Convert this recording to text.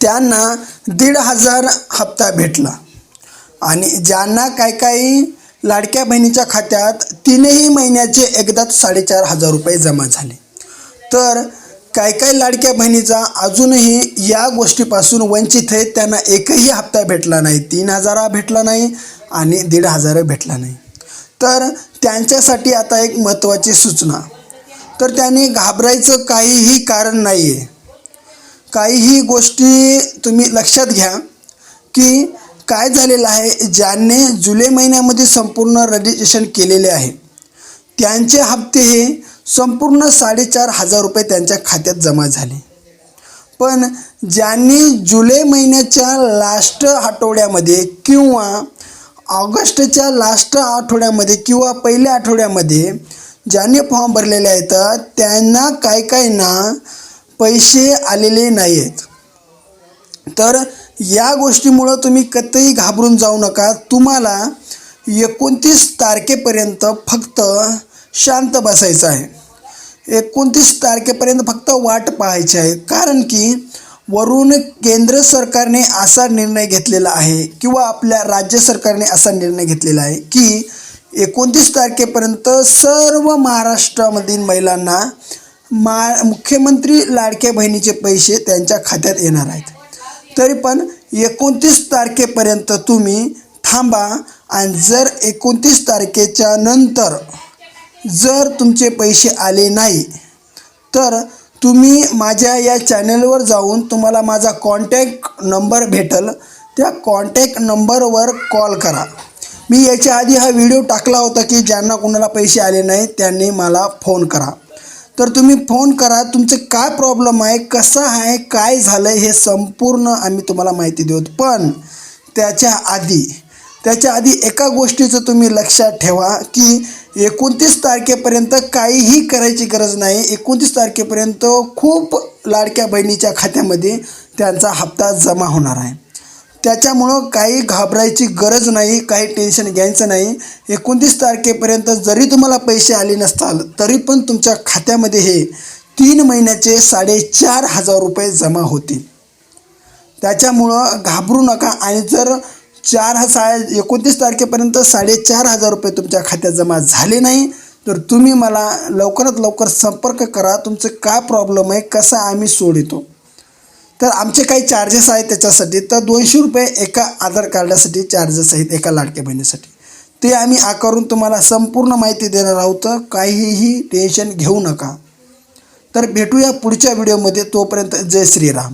त्यांना दीड हजार हप्ता भेटला. आणि ज्यांना काय काही लाडक्या बहिणीच्या खात्यात तीनही महिन्याचे एकदाच साडेचार हजार रुपये जमा झाले. तर काय काय लाडक्या बहिणीचा अजूनही या गोष्टीपासून वंचित आहेत त्यांना एकही हप्ता भेटला नाही. तीन हजारा भेटला नाही आणि दीड हजार भेटला नाही. तर त्यांच्यासाठी आता एक महत्त्वाची सूचना. तर त्यांनी घाबरायचं काहीही कारण नाही आहे काहीही गोष्टी तुम्ही लक्षात घ्या की काय झालेलं आहे ज्यांनी जुलै महिन्यामध्ये संपूर्ण रजिस्ट्रेशन केलेले आहे त्यांचे हप्ते हे संपूर्ण साडेचार हजार रुपये त्यांच्या खात्यात जमा झाले. पण ज्यांनी जुलै महिन्याच्या लास्ट आठवड्यामध्ये किंवा ऑगस्टच्या लास्ट आठवड्यामध्ये किंवा पहिल्या आठवड्यामध्ये ज्यांनी फॉर्म भरलेले आहेत त्यांना काय काय ना पैसे आलेले नाही आहेत तर या गोष्टीमुळं तुम्ही कतही घाबरून जाऊ नका. तुम्हाला एकोणतीस तारखेपर्यंत फक्त शांत बसायचं आहे. एकोणतीस तारखेपर्यंत फक्त वाट पाहायची आहे. कारण की वरून केंद्र सरकारने असा निर्णय घेतलेला आहे किंवा आपल्या राज्य सरकारने असा निर्णय घेतलेला आहे की एकोणतीस तारखेपर्यंत सर्व महाराष्ट्रामधील महिलांना मा मुख्यमंत्री लाडक्या बहिणीचे पैसे त्यांच्या खात्यात येणार आहेत. तरी पण एकोणतीस तारखेपर्यंत तुम्ही थांबा आणि जर एकोणतीस तारखेच्या नंतर जर तुमचे पैसे आले नाही तर तुम्ही माझ्या या चॅनलवर जाऊन तुम्हाला माझा कॉन्टॅक्ट नंबर भेटेल. त्या कॉन्टॅक्ट नंबरवर कॉल करा. मी याच्या आधी हा व्हिडिओ टाकला होता की ज्यांना कोणाला पैसे आले नाही त्यांनी मला फोन करा. तर तुम्ही फोन करा तुमचं काय प्रॉब्लेम आहे कसं आहे काय झालं आहे हे संपूर्ण आम्ही तुम्हाला माहिती देऊ. पण त्याच्या आधी त्याच्या आधी एका गोष्टीचं तुम्ही लक्षात ठेवा की एकोणतीस तारखेपर्यंत काहीही करायची गरज नाही. एकोणतीस तारखेपर्यंत खूप लाडक्या बहिणीच्या खात्यामध्ये त्यांचा हप्ता जमा होणार आहे. त्याच्यामुळं काही घाबरायची गरज नाही काही टेन्शन घ्यायचं नाही. एकोणतीस तारखेपर्यंत जरी तुम्हाला पैसे आले नसताल तरी पण तुमच्या खात्यामध्ये हे तीन महिन्याचे साडेचार हजार रुपये जमा होतील. त्याच्यामुळं घाबरू नका आणि जर चार हजार एकोणतीस तारखेपर्यंत साडेचार हजार रुपये तुमच्या खात्यात जमा झाले नाही तर तुम्ही मला लवकरात लवकर संपर्क करा. तुमचं काय प्रॉब्लेम आहे कसा आम्ही सोडतो तर आमचे काही चार्जेस आहेत त्याच्यासाठी. तर दोनशे रुपये एका आधार कार्डासाठी चार्जेस आहेत एका लाडक्या बहिणीसाठी. ते आम्ही आकारून तुम्हाला संपूर्ण माहिती देणार आहोत. काहीही टेन्शन घेऊ नका. तर भेटूया पुढच्या व्हिडिओमध्ये तोपर्यंत जय श्रीराम.